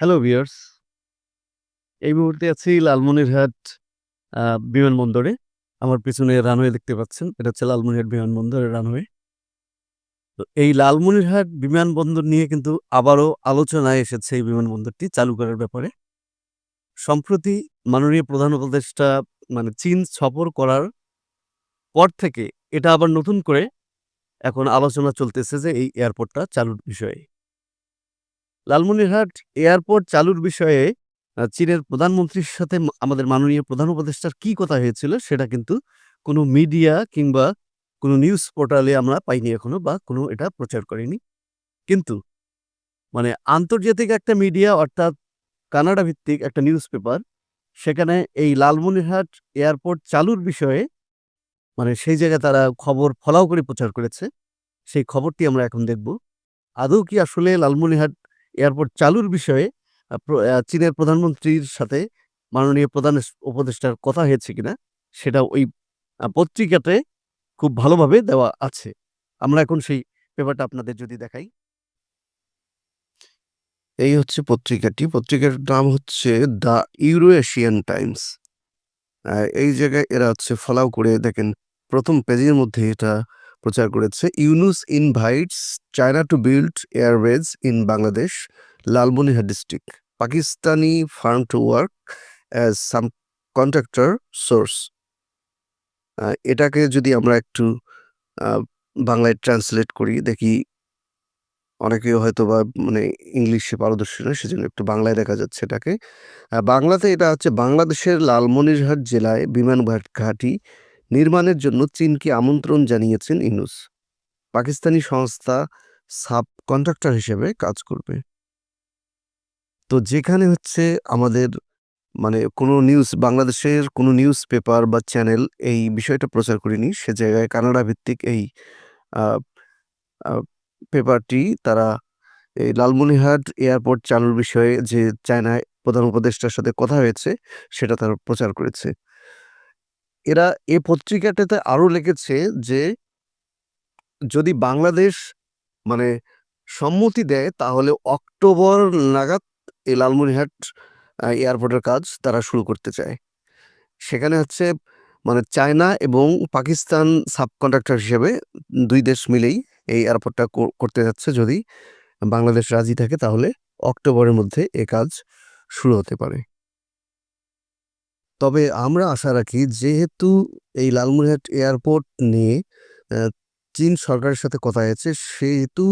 Hello viewers এই মুহূর্তে আছি লালমনিরহাট বিমানবন্দরে। আমার পিছনে রানওয়ে দেখতে পাচ্ছেন। এটা হচ্ছে লালমনিরহাট বিমানবন্দরের রানওয়ে। তো এই লালমনিরহাট বিমানবন্দর নিয়ে কিন্তু আবারও আলোচনায় এসেছে এই বিমানবন্দরটি চালু করার ব্যাপারে। সম্প্রতি মাননীয় প্রধান উপদেষ্টা মানে চীন সফর করার পর থেকে এটা আবার নতুন করে এখন আলোচনা চলতেছে যে এই এয়ারপোর্টটা চালুর বিষয়ে। লালমনিরহাট এয়ারপোর্ট চালুর বিষয়ে চীনের প্রধানমন্ত্রীর সাথে আমাদের মাননীয় প্রধান উপদেষ্টার কি কথা হয়েছিল সেটা কিন্তু কোনো মিডিয়া কিংবা কোনো নিউজ পোর্টালে আমরা পাইনি এখনও বা কোনো এটা প্রচার করেনি। কিন্তু মানে আন্তর্জাতিক একটা মিডিয়া অর্থাৎ কানাডা ভিত্তিক একটা নিউজ পেপার, সেখানে এই লালমনিরহাট এয়ারপোর্ট চালুর বিষয়ে মানে সেই জায়গায় তারা খবর ফলাও করে প্রচার করেছে। সেই খবরটি আমরা এখন দেখব। আদৌ কি আসলে লালমনিরহাট এয়ারপোর্ট চালুর বিষয়ে চীনের প্রধানমন্ত্রীর সাথে মাননীয় প্রধান উপদেষ্টার কথা হয়েছে কিনা, সেটা ওই পত্রিকাতে খুব ভালোভাবে দেওয়া আছে। আমরা এখন সেই পেপারটা আপনাদের যদি দেখাই। এই হচ্ছে পত্রিকাটি। পত্রিকার নাম হচ্ছে দ্য ইউরো এশিয়ান টাইমস। এই জায়গায় এরা হচ্ছে ফলাও করে দেখেন ১ম পেজের মধ্যে এটা প্রচার করেছে। Yunus invites China to build airways in Bangladesh, Lalmonirhat district. Pakistani firm to work as some contractor source. এটাকে যদি আমরা একটু বাংলায় ট্রান্সলেট করি দেখি অনেকে হয়তো বা মানে ইংলিশে পারদর্শী নয় সেজন্য একটু বাংলায় দেখা যাচ্ছে এটাকে। বাংলাতে এটা হচ্ছে বাংলাদেশের লালমনিরহাট জেলায় বিমান ঘাট নির্মাণের জন্য চীনকে আমন্ত্রণ জানিয়েছেন ইনুস পাকিস্তানি সংস্থা সাব কন্ট্রাক্টর হিসেবে কাজ করবে। তো যেখানে হচ্ছে আমাদের মানে কোনো নিউজ, বাংলাদেশের কোনো নিউজ পেপার বা চ্যানেল এই বিষয়টা প্রচার করেনি, সে জায়গায় কানাডা ভিত্তিক এই পেপারটি তারা এই লালমনিরহাট এয়ারপোর্ট চালুর বিষয়ে যে চায়নায় প্রধান উপদেষ্টার সাথে কথা হয়েছে, সেটা তারা প্রচার করেছে। এরা এ পত্রিকাটাতে আরও লিখেছে যে, যদি বাংলাদেশ মানে সম্মতি দেয়, তাহলে অক্টোবর নাগাদ এই লালমনিরহাট, আ, এয়ারপোর্টের কাজ তারা শুরু করতে চায়। সেখানে হচ্ছে মানে চায়না এবং পাকিস্তান সাব কন্ট্রাক্টর হিসেবে ২ দেশ মিলেই এই এয়ারপোর্টটা করতে যাচ্ছে যদি বাংলাদেশ রাজি থাকে, তাহলে অক্টোবরের মধ্যে এ কাজ শুরু হতে পারে। তবে আমরা আশা রাখি যেহেতু এই লালমনিরহাট এয়ারপোর্ট নিয়ে চীন সরকারের সাথে কথা হয়েছে, সেহেতু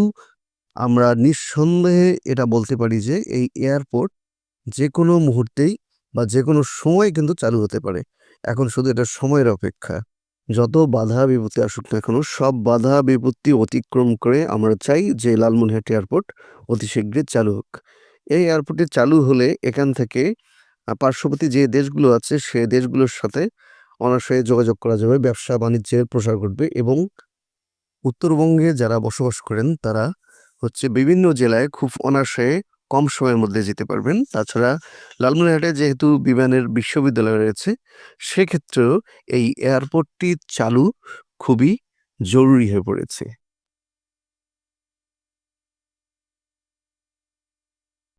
আমরা নিঃসন্দেহে এটা বলতে পারি যে এই এয়ারপোর্ট যে কোনো মুহূর্তেই বা যে কোনো সময় কিন্তু চালু হতে পারে। এখন শুধু এটা সময়ের অপেক্ষা। যত বাধা বিপত্তি আসুক না কেন, সব বাধা বিপত্তি অতিক্রম করে আমরা চাই যে লালমনিরহাট এয়ারপোর্ট অতি শীঘ্রই চালু হোক। এই এয়ারপোর্টে চালু হলে এখান থেকে পার্শ্ববর্তী যে দেশগুলো আছে সে দেশগুলোর সাথে অনায়াসে যোগাযোগ করা যাবে, ব্যবসা-বাণিজ্যের প্রসার ঘটবে এবং উত্তরবঙ্গে যারা বসবাস করেন তারা হচ্ছে বিভিন্ন জেলায় খুব অনায়াসে কম সময়ের মধ্যে যেতে পারবেন। তাছাড়া লালমনিরহাটে যেহেতু বিমানের বিশ্ববিদ্যালয় রয়েছে সেক্ষেত্রেও এই এয়ারপোর্টটি চালু খুবই জরুরি হয়ে পড়েছে।